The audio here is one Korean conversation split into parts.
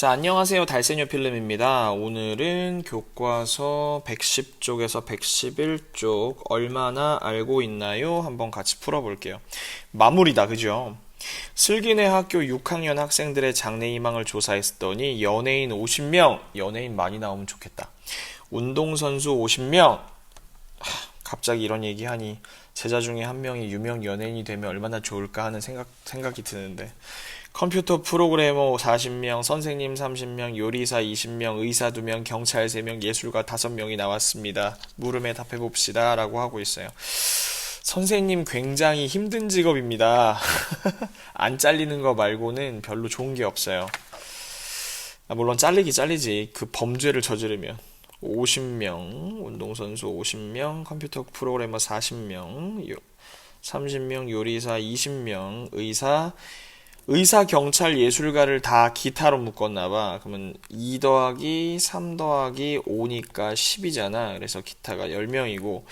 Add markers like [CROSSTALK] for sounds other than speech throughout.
자, 안녕하세요. 달세뇨 필름입니다. 오늘은 교과서 110쪽에서 111쪽 얼마나 알고 있나요? 한번 같이 풀어볼게요. 마무리다, 그죠? 슬기네 학교 6학년 학생들의 장래 희망을 조사했더니 연예인 50명, 연예인 많이 나오면 좋겠다. 운동선수 50명, 갑자기 이런 얘기하니 제자 중에 한 명이 유명 연예인이 되면 얼마나 좋을까 하는 생각, 생각이 드는데 컴퓨터 프로그래머 40명, 선생님 30명, 요리사 20명, 의사 2명, 경찰 3명, 예술가 5명이 나왔습니다. 물음에 답해 봅시다. 라고 하고 있어요. 선생님 굉장히 힘든 직업입니다. [LAUGHS] 안 잘리는 거 말고는 별로 좋은 게 없어요. 아, 물론 잘리기 잘리지. 그 범죄를 저지르면. 50명, 운동선수 50명, 컴퓨터 프로그래머 40명, 30명, 요리사 20명, 의사, 의사, 경찰, 예술가를 다 기타로 묶었나 봐. 그러면 2 더하기 3 더하기 5니까 10이잖아. 그래서 기타가 10명이고,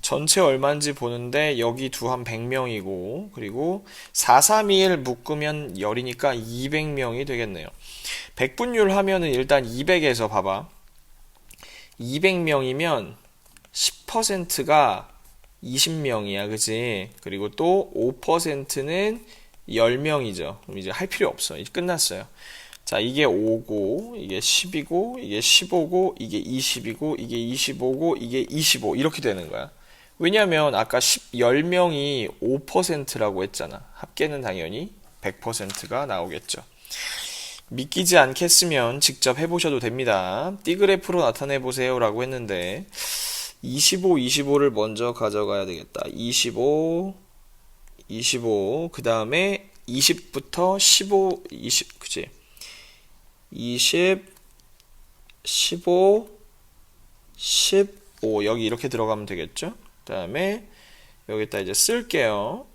전체 얼마인지 보는데 여기 두 한 100명이고, 그리고 4, 3, 2, 1 묶으면 열이니까 200명이 되겠네요. 백분율 하면은 일단 200에서 봐봐. 200명이면 10%가 20명이야, 그지? 그리고 또 5%는 10명이죠. 그럼 이제 할 필요 없어. 이제 끝났어요. 자, 이게 5고, 이게 10이고, 이게 15고, 이게 20이고, 이게 25고, 이게 25. 이렇게 되는 거야. 왜냐면 아까 10, 10명이 5%라고 했잖아. 합계는 당연히 100%가 나오겠죠. 믿기지 않겠으면 직접 해보셔도 됩니다. 띠그래프로 나타내 보세요 라고 했는데 25, 25를 먼저 가져가야 되겠다. 25, 25, 그 다음에 20부터 15, 20, 그치? 20, 15, 15, 여기 이렇게 들어가면 되겠죠? 그 다음에 여기다 이제 쓸게요.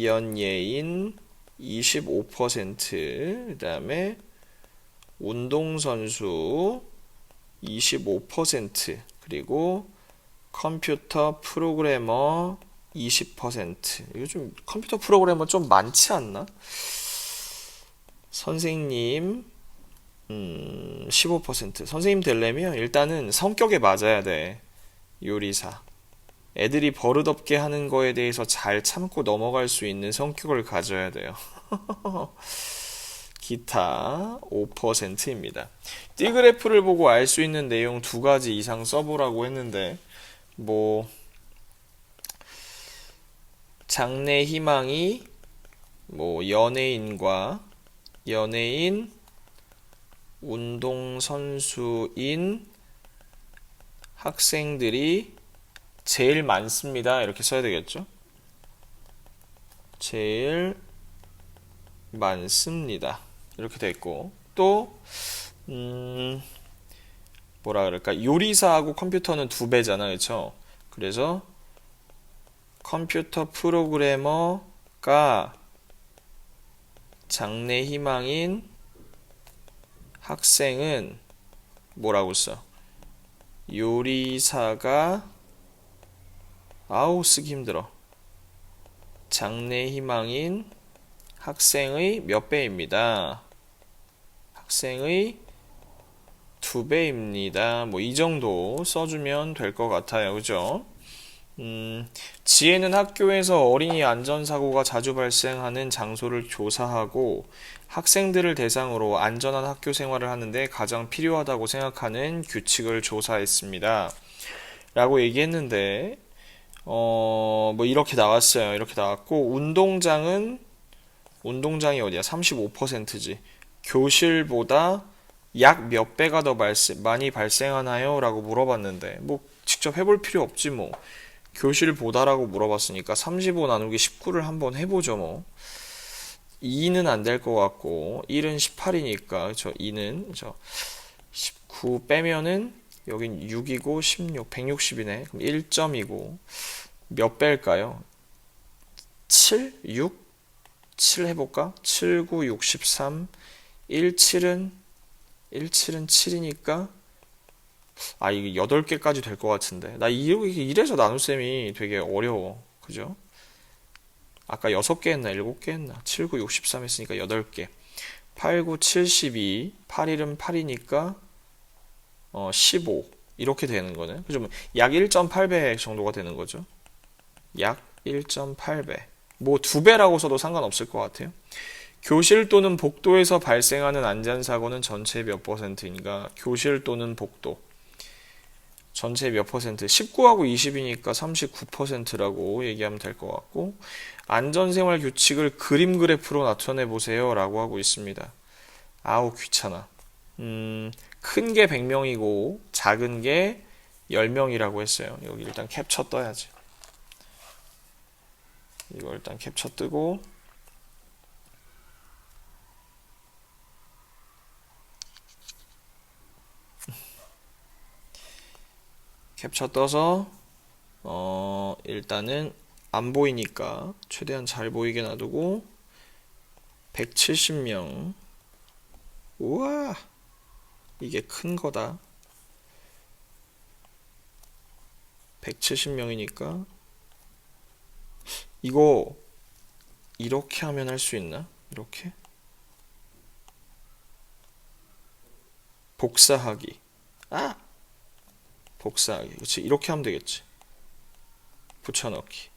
연예인 25%, 그 다음에 운동선수 25%, 그리고 컴퓨터 프로그래머 20%. 이거 좀 컴퓨터 프로그래머 좀 많지 않나? 선생님 음, 15%. 선생님 되려면 일단은 성격에 맞아야 돼. 요리사. 애들이 버릇없게 하는 거에 대해서 잘 참고 넘어갈 수 있는 성격을 가져야 돼요. [LAUGHS] 기타 5%입니다. 띠그래프를 보고 알 수 있는 내용 두 가지 이상 써보라고 했는데, 뭐, 장래 희망이 뭐 연예인과 연예인, 운동선수인 학생들이 제일 많습니다. 이렇게 써야 되겠죠? 제일 많습니다. 이렇게 돼 있고 또 음, 뭐라 그럴까? 요리사하고 컴퓨터는 두 배잖아. 그렇죠? 그래서 컴퓨터 프로그래머가 장래 희망인 학생은 뭐라고 써? 요리사가 아우 쓰기 힘들어. 장래 희망인 학생의 몇 배입니다. 학생의 두 배입니다. 뭐 이 정도 써주면 될 것 같아요. 그죠? 음, 지혜는 학교에서 어린이 안전사고가 자주 발생하는 장소를 조사하고 학생들을 대상으로 안전한 학교 생활을 하는데 가장 필요하다고 생각하는 규칙을 조사했습니다. 라고 얘기했는데, 어, 뭐 이렇게 나왔어요. 이렇게 나왔고, 운동장은, 운동장이 어디야? 35%지. 교실보다 약 몇 배가 더 발생, 많이 발생하나요? 라고 물어봤는데, 뭐 직접 해볼 필요 없지 뭐. 교실 보다라고 물어봤으니까 35 나누기 19를 한번 해보죠 뭐. 2는 안 될 것 같고 1은 18이니까 저 2는 저19 빼면은 여긴 6이고 16 160이네 그럼 1점이고 몇 배일까요? 7? 6? 7 해볼까? 7, 9, 63 1, 7은 1, 7은 7이니까 아 이게 8개까지 될 것 같은데 나 이래서 나눗셈이 되게 어려워 그죠? 아까 6개 했나 7개 했나 7, 9, 63 했으니까 8개 8, 9, 72, 8일은 8이니까 어, 15 이렇게 되는 거네. 그죠? 약 1.8배 정도가 되는 거죠. 약 1.8배. 뭐 두 배라고 써도 상관없을 것 같아요. 교실 또는 복도에서 발생하는 안전사고는 전체 몇 퍼센트인가? 교실 또는 복도. 전체 몇 퍼센트? 19하고 20이니까 39%라고 얘기하면 될 것 같고, 안전생활 규칙을 그림 그래프로 나타내 보세요. 라고 하고 있습니다. 아우, 귀찮아. 음, 큰 게 100명이고, 작은 게 10명이라고 했어요. 여기 일단 캡처 떠야지. 이거 일단 캡처 뜨고, 캡처 떠서 어 일단은 안 보이니까 최대한 잘 보이게 놔두고 170명. 우와! 이게 큰 거다. 170명이니까 이거 이렇게 하면 할 수 있나? 이렇게? 복사하기. 아 복사하기. 그렇지. 이렇게 하면 되겠지. 붙여넣기.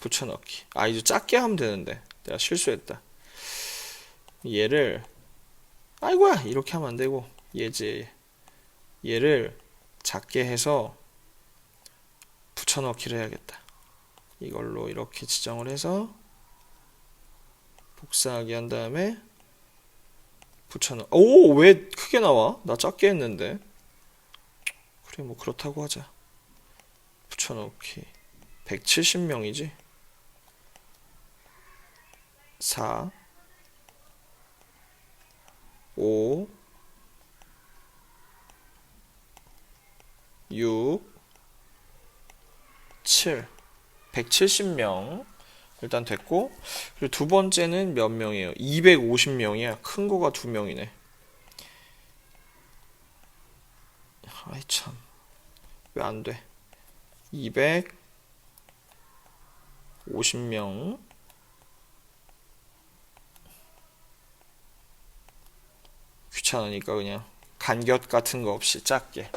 붙여넣기. 아, 이제 작게 하면 되는데. 내가 실수했다. 얘를 아이고야. 이렇게 하면 안 되고 얘지. 얘를 작게 해서 붙여넣기를 해야겠다. 이걸로 이렇게 지정을 해서 복사하기 한 다음에 붙여넣. 오, 왜 크게 나와? 나 작게 했는데. 그래 뭐 그렇다고 하자. 붙여넣기. 170명이지? 4 5 6 7 170명 일단 됐고 그리고 두 번째는 몇 명이에요? 250명이야. 큰 거가 두 명이네 아이 참. 왜 안 돼? 250명. 귀찮으니까 그냥 간격 같은 거 없이 작게.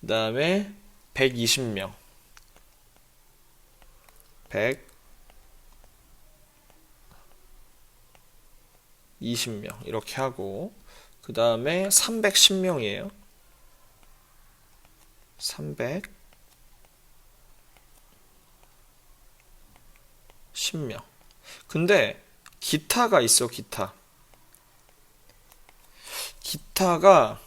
그 다음에 120명. 120명. 이렇게 하고. 그 다음에 310명이에요. 300 10명. 근데 기타가 있어, 기타. 기타가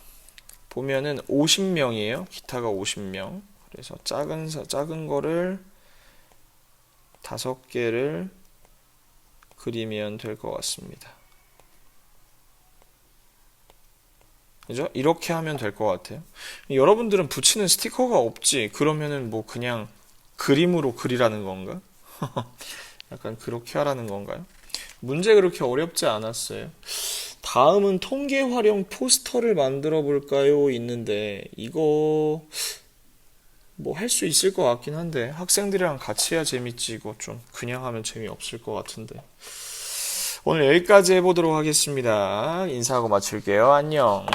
보면은 50명이에요. 기타가 50명. 그래서 작은 사- 작은 거를 다섯 개를 그리면 될 것 같습니다. 그죠? 이렇게 하면 될 것 같아요. 여러분들은 붙이는 스티커가 없지. 그러면은 뭐 그냥 그림으로 그리라는 건가? [LAUGHS] 약간 그렇게 하라는 건가요? 문제 그렇게 어렵지 않았어요. 다음은 통계 활용 포스터를 만들어 볼까요? 있는데 이거 뭐 할 수 있을 것 같긴 한데 학생들이랑 같이 해야 재밌지 이거 좀 그냥 하면 재미없을 것 같은데 오늘 여기까지 해보도록 하겠습니다. 인사하고 마칠게요. 안녕.